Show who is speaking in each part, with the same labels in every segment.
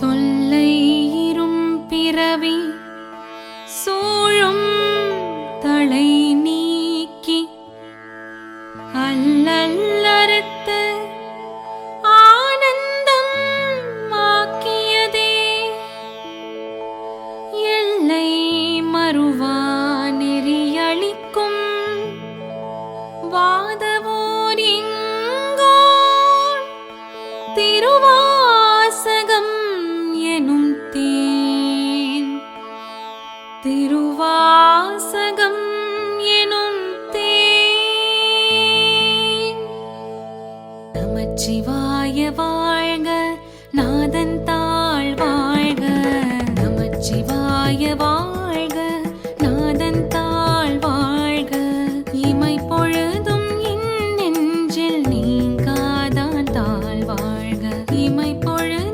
Speaker 1: தொல்லையிரும் பிறவி சூழும் தலை நீக்கி அல்லல்லறுத்து ஆனந்தம் ஆக்கியதே. எல்லை மறுவா நெறியளிக்கும் வாதவோரிங்கோ திருவா என் பொழு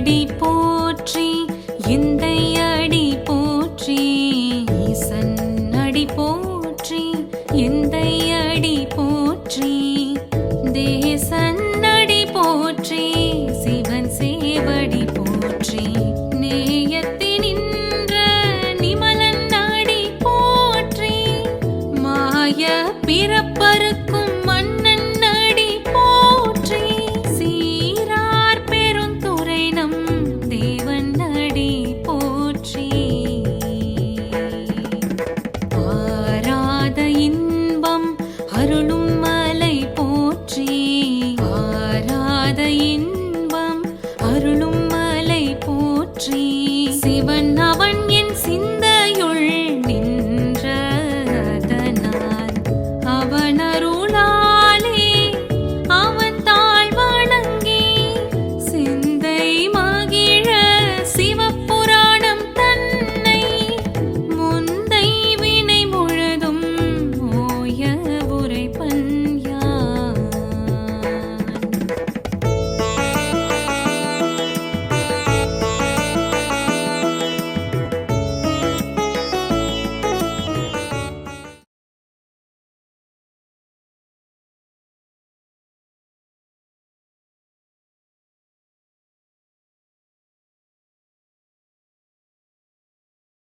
Speaker 1: படி போ